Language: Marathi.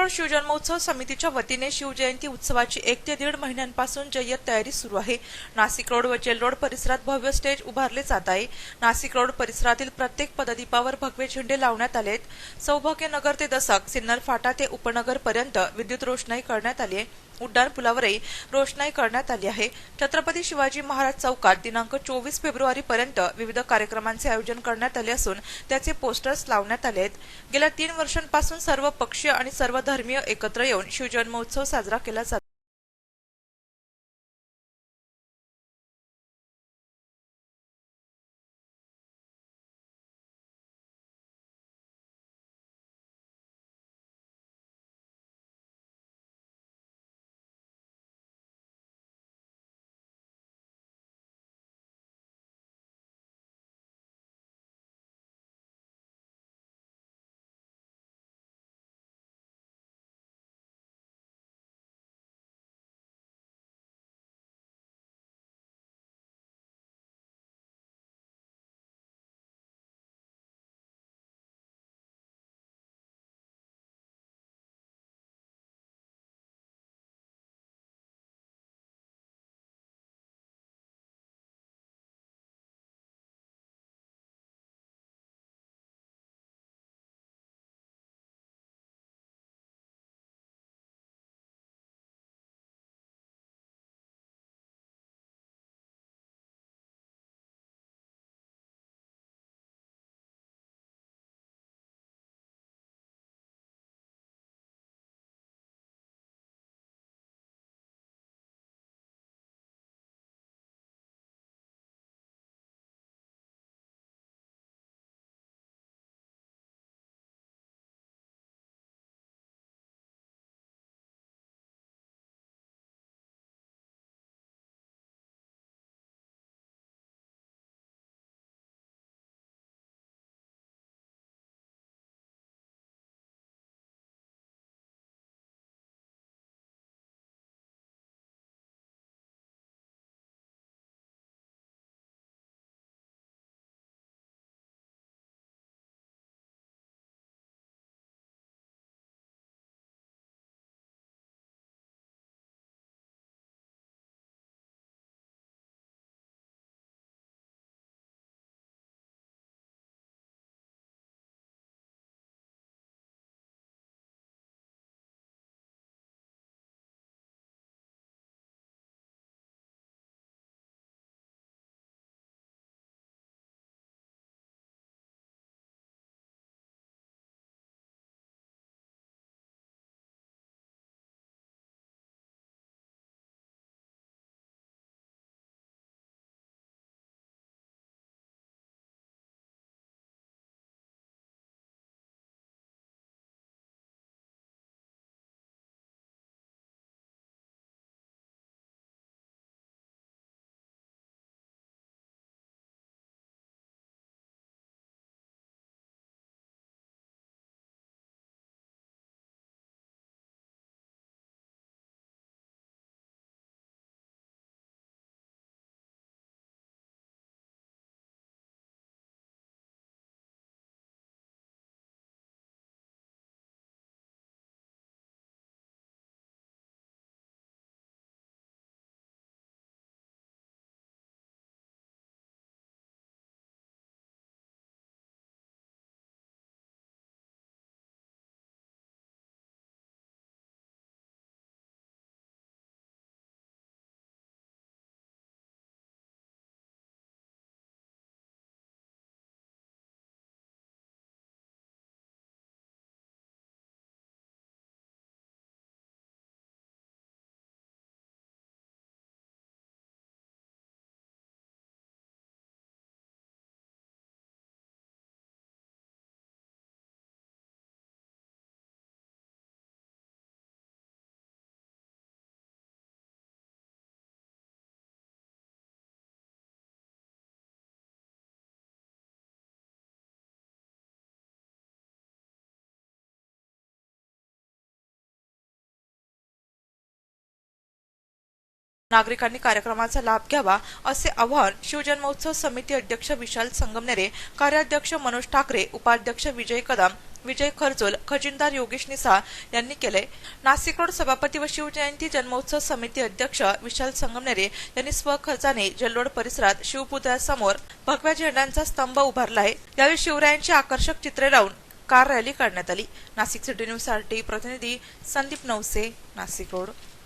कोकण शिवजन्मोत्सव समितीच्या वतीने शिवजयंती उत्सवाची एक ते दीड महिन्यांपासून जय्यत तयारी सुरू आहे. नाशिक रोड व जेल रोड परिसरात भव्य स्टेज उभारले जात आहे. नाशिक रोड परिसरातील प्रत्येक पददीपावर भगवे झेंडे लावण्यात आलेत. सौभाग्यनगर ते दसक सिन्नर फाटा ते उपनगर पर्यंत विद्युत रोषणाई करण्यात आली आहे. उड्डाण पुलावरही रोषणाई करण्यात आली आहे. छत्रपती शिवाजी महाराज चौकात दिनांक चोवीस फेब्रुवारी पर्यंत विविध कार्यक्रमांचे आयोजन करण्यात आले असून त्याचे पोस्टर्स लावण्यात आले आहेत. गेल्या तीन वर्षांपासून सर्व पक्षीय आणि सर्व धर्मीय एकत्र येऊन शिवजन्मोत्सव साजरा केला जातो नागरिकांनी कार्यक्रमाचा लाभ घ्यावा असे आवाहन शिवजन्मोत्सव समिती अध्यक्ष विशाल संगमनेरे कार्याध्यक्ष मनोज ठाकरे उपाध्यक्ष विजय कदम विजय खरजोल खजिनदार योगेश निसा यांनी केले. नाशिक रोड सभापती व शिवजयंती जन्मोत्सव समिती अध्यक्ष विशाल संगमनेरे यांनी स्वखर्चाने जल्लोड परिसरात शिवपुतळ्यासमोर भगव्या झेंड्यांचा स्तंभ उभारला आहे. यावेळी शिवरायांची आकर्षक चित्रे लावून कार रॅली काढण्यात आली. नाशिक सिटी न्यूजसाठी प्रतिनिधी संदीप नवसे नाशिक रोड.